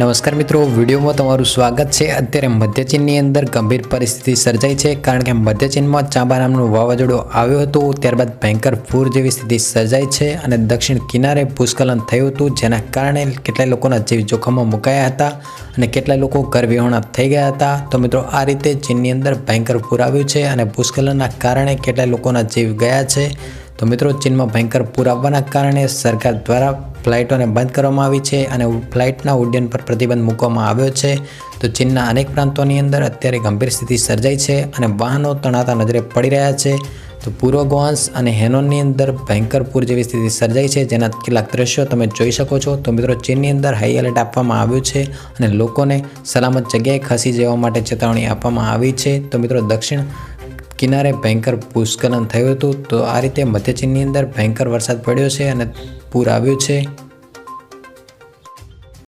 નમસ્કાર મિત્રો, વિડીયોમાં તમારું સ્વાગત છે. અત્યારે મધ્ય ચીનની અંદર ગંભીર પરિસ્થિતિ સર્જાઈ છે, કારણ કે મધ્ય ચીનમાં ચાંબા નામનું વાવાઝોડું આવ્યું હતું. ત્યારબાદ ભયંકર પૂર જેવી સ્થિતિ સર્જાઈ છે અને દક્ષિણ કિનારે ભૂસ્ખલન થયું હતું, જેના કારણે કેટલાય લોકોના જીવ જોખમમાં મુકાયા હતા અને કેટલાય લોકો ગરવિહોણા થઈ ગયા હતા. તો મિત્રો, આ રીતે ચીનની અંદર ભયંકર પૂર આવ્યું છે અને ભૂસ્ખલનના કારણે કેટલાય લોકોના જીવ ગયા છે. તો મિત્રો, ચીનમાં ભયંકર પૂર આવવાના કારણે સરકાર દ્વારા ફ્લાઇટોને બંધ કરવામાં આવી છે અને ફ્લાઇટના ઉડ્ડયન પર પ્રતિબંધ મૂકવામાં આવ્યો છે. તો ચીનના અનેક પ્રાંતોની અંદર અત્યારે ગંભીર સ્થિતિ સર્જાઈ છે અને વાહનો તણાતા નજરે પડી રહ્યા છે. તો પૂર્વ ગોવાન્સ અને હેનોનની અંદર ભયંકર પૂર જેવી સ્થિતિ સર્જાઈ છે, જેના કેટલાક દ્રશ્યો તમે જોઈ શકો છો. તો મિત્રો, ચીનની અંદર હાઈ એલર્ટ આપવામાં આવ્યું છે અને લોકોને સલામત જગ્યાએ ખસી જવા માટે ચેતવણી આપવામાં આવી છે. તો મિત્રો, દક્ષિણ કિનારે ભયંકર ભૂસ્ખલન થયું હતું, તો આ રીતે મધ્ય ચીનની અંદર ભયંકર વરસાદ પડ્યો છે અને પૂર આવ્યું છે.